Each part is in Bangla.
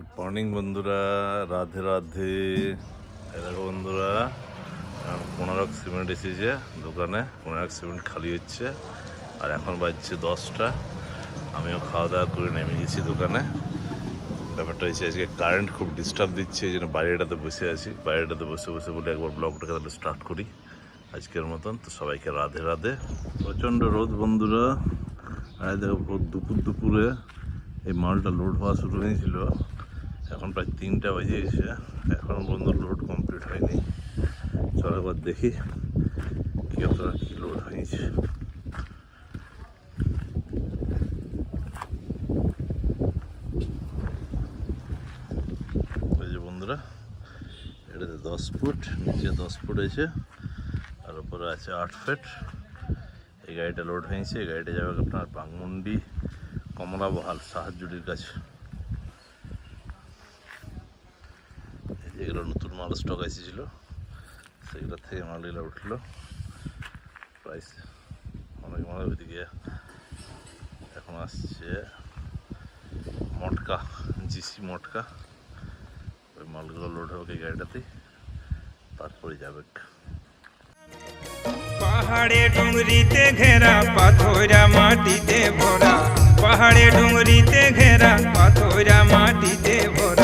গুড মর্নিং বন্ধুরা। রাধে রাধে। দেখো বন্ধুরা কোনারক সিমেন্ট এসেছে দোকানে কোনারক সিমেন্ট খালি হচ্ছে। আর এখন বাজছে দশটা। আমিও খাওয়া দাওয়া করে নেমে গেছি দোকানে। ব্যাপারটা হচ্ছে আজকে কারেন্ট খুব ডিস্টার্ব দিচ্ছে, এই জন্য বাইরেটাতে বসে আছি। বাইরেটাতে বসে বসে বলে একবার ব্লগটাকে তাহলে স্টার্ট করি আজকের মতন। তো সবাইকে রাধে রাধে। প্রচণ্ড রোদ বন্ধুরা। আর দেখো দুপুর দুপুরে এই মালটা লোড হওয়া শুরু হয়েছিল। এখন প্রায় তিনটা বাজে এসে এখন বন্ধু লোড কমপ্লিট হয়নি। চলো একবার দেখি কি অতটা কি লোড হয়েছে। এটাতে দশ ফুট, নিচে দশ ফুট আছে আর উপরে আছে আট ফিট। এই গাড়িটা লোড হয়েছে, এই গাড়িটা যাবে আপনার বাংমুন্ডি কমলা বহাল সাহায্যটির কাছে এই যেগুলো নতুন মাল স্টক এসেছিল সেগুলো থেকে মালগুলো উঠল। প্রাইস অনেক মাল ওইদিকে এখন আসছে। মটকা, জিসি মটকা। ওই মালগুলো লোড হবে গাড়িটাতেই। তারপরে যাবে। পাহাড়ে ডুংরিতে ঘেরা পাথরা মাটিতে ভরা। পাহাড়ে ডুংরিতে ঘেরা পাথরা মাটিতে ভরা।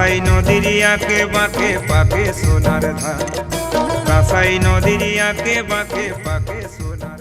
কাসাই নদীর আঁকে বাঁকে পাকে সোনার ধান। কাসাই নদীর আঁকে বাঁকে পাকে সোনার